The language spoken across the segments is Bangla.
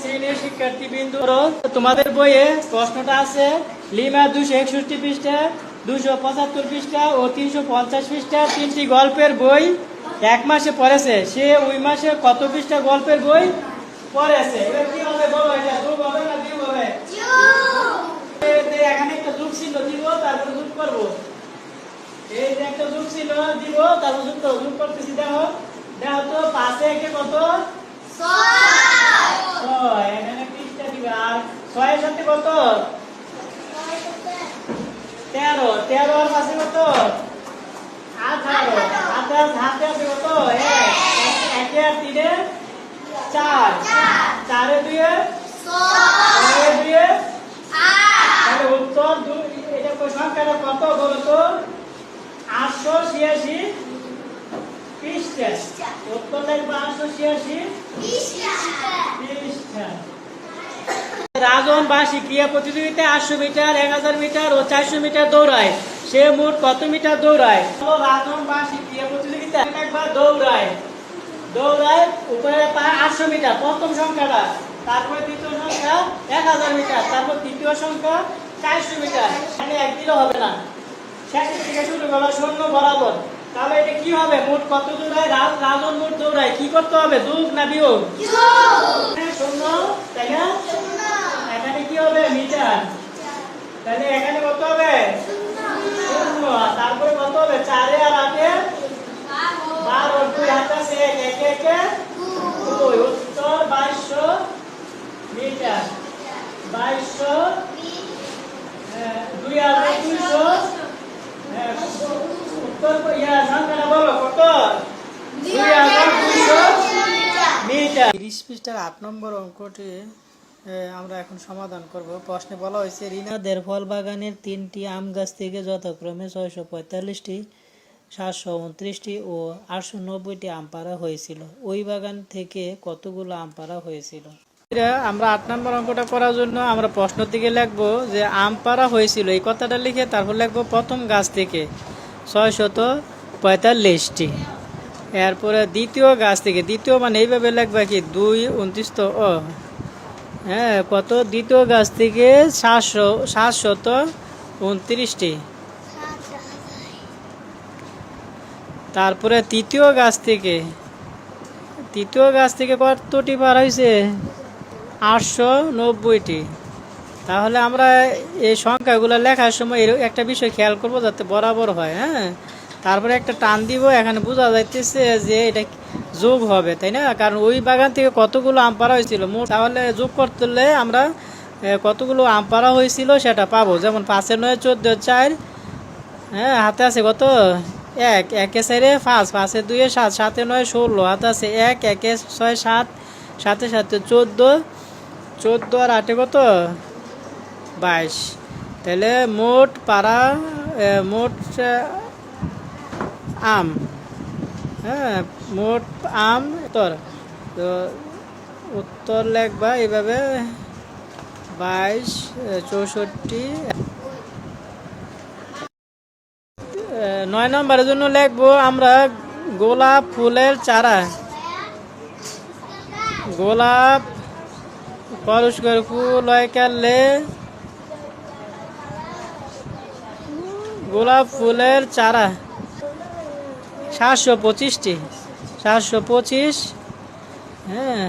শ্রেণির শিক্ষার্থী বিন্দু তোমাদের বইয়ে প্রশ্নটা আছে, লিমা দুশো একষট্টি পৃষ্ঠা দুশো পঁচাত্তর পৃষ্ঠা ও তিনশো পঞ্চাশ পৃষ্ঠা তিনটি গল্পের বই এক মাসে পড়েছে। সে ওই মাসে কত পৃষ্ঠা গল্পের বই পড়েছে? এবার কি হবে বলো এখানে একটা যুগ ছিল দিব তারপরে যোগ করব। এই যে একটা যুগ ছিল দিব তারপর যুগ করতেছি, দেখো। দেখো তো পাশে একে কত? সাথে কত? তেরো। তেরো আর পাশে কত? আঠারো। আঠারো আছে কত? আর চার। চারে তাহলে উত্তর আটশো উত্তর লাগবে আটশো ছিয়াশি রাজন বাসী ক্রিয়া প্রতিযোগিতায় আটশো মিটার এক হাজার মিটার ও চারশো মিটার দৌড়ায়। সে মোট কত মিটার দৌড়ায়? রাজন বাসী ক্রিয়া প্রতিযোগিতায় একবার দৌড়ায়। দৌড়ায় উপরে পায় আটশো মিটার প্রথম সংখ্যাটা। তারপরে দ্বিতীয় সংখ্যা এক হাজার মিটার তারপর তৃতীয় সংখ্যা চারশো মিটার। এখানে এক দিলে হবে না। শেষের থেকে শুরু করো শূন্য বরাবর। তাহলে এটা কি হবে? মোট কত দৌড়ায়? রাজ রাজন মোট দৌড়ায়। কি করতে হবে? যোগ না বিয়োগ! হ্যাঁ, শূন্য তাই না? মিটার তাহলে এখানে কত হবে? শূন্য তারপরে কত হবে চারে আর আটে বারো দুই হাত এক একে একে দুই উত্তর বাইশশো মিটার। বাইশশো হ্যাঁ, দুই হাজার দুইশো হ্যাঁ, উত্তর ইয়া সংখ্যাটা বলো কত? দুই হাজার দুইশো মিটার। তিরিশ পৃষ্ঠার আট নম্বর অঙ্কটি আমরা এখন সমাধান করব। প্রশ্নে বলা হয়েছে, রিনাদের ফল বাগানের তিনটি আম গাছ থেকে যথাক্রমে ছয়শো পঁয়তাল্লিশটি, সাতশো উনত্রিশটি ও আটশো নব্বইটি আম পাড়া হয়েছিল। ওই বাগান থেকে কতগুলো আম পাড়া হয়েছিল? আমরা আট নম্বর অঙ্কটা করার জন্য আমরা প্রশ্ন থেকে লিখব যে, আম পাড়া হয়েছিল, এই কথাটা লিখে তারপর লিখব প্রথম গাছ থেকে ছয়শত পঁয়তাল্লিশটি। এরপরে দ্বিতীয় গাছ থেকে, দ্বিতীয় মানে এইভাবে লিখবা কি, দুই, উনত্রিশ তো হ্যাঁ কত? দ্বিতীয় গাছ থেকে সাতশো, সাতশত উনত্রিশটি। তারপরে তৃতীয় গাছ থেকে, তৃতীয় গাছ থেকে কতটি পার হয়েছে? আটশো নব্বইটি। তাহলে আমরা এই সংখ্যাগুলো লেখার সময় এর- একটা বিষয় খেয়াল করব যাতে বরাবর হয় হ্যাঁ? তারপরে একটা টান দিব, এখানে বোঝা যাইতেছে যে এটা যোগ হবে, তাই না? কারণ ওই বাগান থেকে কতগুলো আম পাড়া হয়েছিল? মোট তাহলে যোগ করতে আমরা কতগুলো আম পাড়া হয়েছিল সেটা পাবো। যেমন পাঁচের নয়, চোদ্দ চার হ্যাঁ হাতে আছে কত? এক, একে চারে পাঁচ, পাঁচে দুয়ে সাত, সাতে নয়, ষোলো, হাতে আছে এক, একে ছয়, সাত সাথে সাথে চোদ্দ চোদ্দ আর আটে কত? বাইশ। তাহলে মোট পাড়া মোট আম হ্যাঁ মোট আম, উত্তর। তো উত্তর লেখবা এইভাবে, বাইশ চৌষট্টি নয় নম্বরের জন্য লিখব আমরা গোলাপ ফুলের চারা। গোলাপ পরস্কার ফুল কালে গোলাপ ফুলের চারা। সাতশো পঁচিশটি। সাতশো পঁচিশ হ্যাঁ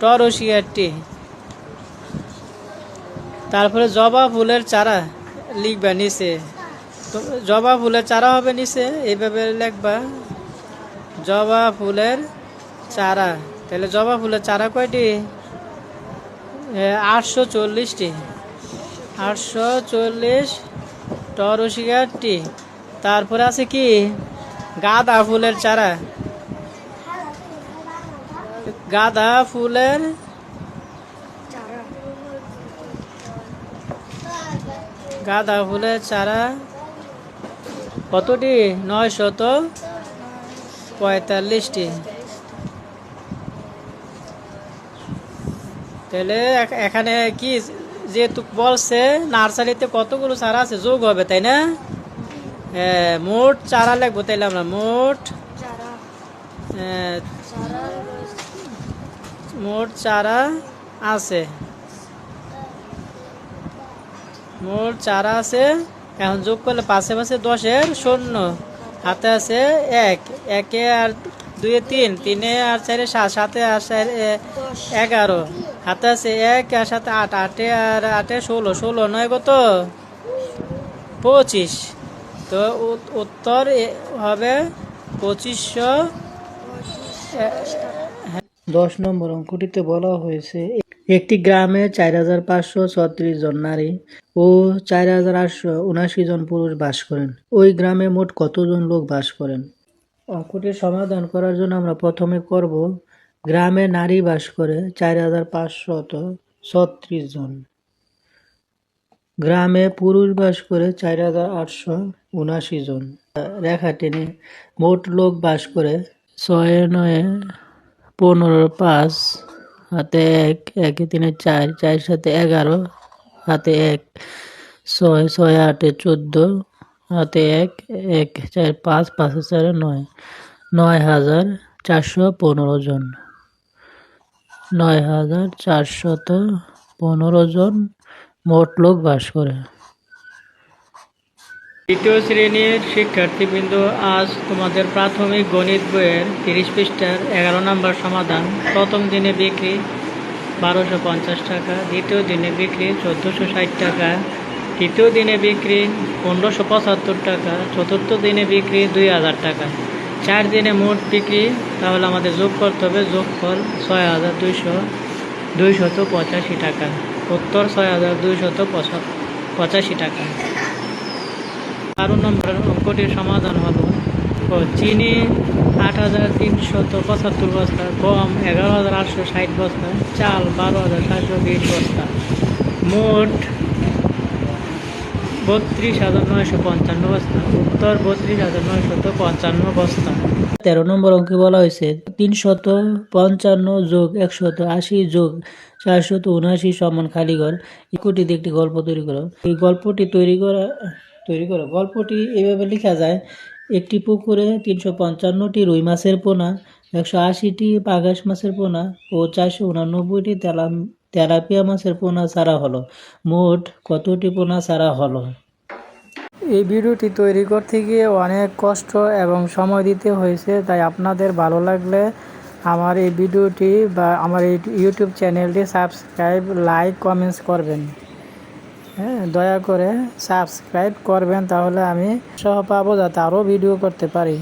টরসিয়ারটি। তারপরে জবা ফুলের চারা লিখবা নিচে। জবা ফুলের চারা হবে নিচে, এইভাবে লিখবা। জবা ফুলের চারা। তাহলে জবা ফুলের চারা কয়টি? আটশো চল্লিশটি। আটশো চল্লিশ টরসিকারটি তারপরে আছে কি? গাঁদা ফুলের চারা। গাঁদা ফুলের গাঁদা ফুলের চারা কতটি? নয় শত পঁয়তাল্লিশটি। তাহলে এখানে কি যেহেতু বলছে নার্সারিতে কতগুলো চারা আছে যোগ হবে তাই না? মোট চারা লাগবো তাইলে আমরা মোট মোট চারা আছে। মোট চারা আছে এখন যোগ করলে পাশে পাশে দশের শূন্য হাতে আছে এক একে আর দুয়ে তিন তিনে আর চারে সাত সাতে আর চারে এগারো হাতে আছে এক আর সাথে আট আটে আর আটে ষোলো ষোলো নয় কত? পঁচিশ। তো উত্তর হবে পঁচিশশো দশ নম্বর অঙ্কটিতে বলা হয়েছে, একটি গ্রামে চার হাজার পাঁচশো ছত্রিশ জন নারী ও চার হাজার আটশো উনাশি জন পুরুষ বাস করেন। ওই গ্রামে মোট কতজন লোক বাস করেন? অঙ্কটির সমাধান করার জন্য আমরা প্রথমে করব, গ্রামে নারী বাস করে চার হাজার পাঁচশত ছত্রিশ জন। গ্রামে পুরুষ বাস করে চার হাজার আটশো উনাশি জন। রেখা টেনে মোট লোক বাস করে ছয়, নয়, পনেরো, পাঁচ, হাতে এক, একে, তিনে চার চার, সাথে এগারো, হাতে এক, ছয় ছয়, আটে চোদ্দ, হাতে এক এক, চার, পাঁচ, পাঁচে, চারে, নয় নয় হাজার চারশো পনেরো জন। নয় হাজার চারশত পনেরো জন মোট লোক বাস করে। তৃতীয় শ্রেণির শিক্ষার্থীবৃন্দ, আজ তোমাদের প্রাথমিক গণিত বইয়ের তিরিশ পৃষ্ঠার এগারো নম্বর সমাধান। প্রথম দিনে বিক্রি বারোশো পঞ্চাশ টাকা, দ্বিতীয় দিনে বিক্রি চোদ্দোশো ষাট টাকা, তৃতীয় দিনে বিক্রি পনেরোশো পঁচাত্তর টাকা, চতুর্থ দিনে বিক্রি দুই হাজার টাকা। চার দিনে মোট বিক্রি, তাহলে আমাদের যোগ করতে হবে যোগফল ছয় হাজার দুইশো দুইশত পঁচাশি টাকা। উত্তর ছয় হাজার দুইশত পঁচা- পঁচাশি টাকা। বারো নম্বরের অঙ্কটির সমাধান হলো চিনি আট হাজার তিনশত পঁচাত্তর বস্তা, গম এগারো হাজার আটশো ষাট বস্তা, চাল বারো হাজার সাতশো বিশ বস্তা। মোট বত্রিশ হাজার নয়শো পঞ্চান্ন বস্তা, উত্তর বত্রিশ হাজার নয়শত পঞ্চান্ন বস্তা। তেরো নম্বর অঙ্কে বলা হয়েছে, তিনশত পঞ্চান্ন যোগ একশত আশি যোগ চারশত উনআশি সমান খালিঘর ইকুটিতে একটি গল্প তৈরি করো। এই গল্পটি তৈরি করা, তৈরি করো। গল্পটি এভাবে লেখা যায়, একটি পুকুরে তিনশো পঞ্চান্নটি রুই মাছের পোনা, একশো আশিটি পাগাস মাছের পোনা ও চারশো উনানব্বইটি তেলা তেলাপিয়া মাছের পোনা ছাড়া হলো। মোট কতটি পোনা ছাড়া হলো? এই ভিডিওটি তৈরি করতে গিয়ে অনেক কষ্ট এবং সময় দিতে হয়েছে, তাই আপনাদের ভালো লাগলে আমার এই ভিডিওটি বা আমার এই ইউটিউব চ্যানেলটি সাবস্ক্রাইব, লাইক, কমেন্টস করবেন। হ্যাঁ দয়া করে সাবস্ক্রাইব করবেন, তাহলে আমি সহ পাবো যাতে আরও ভিডিও করতে পারি।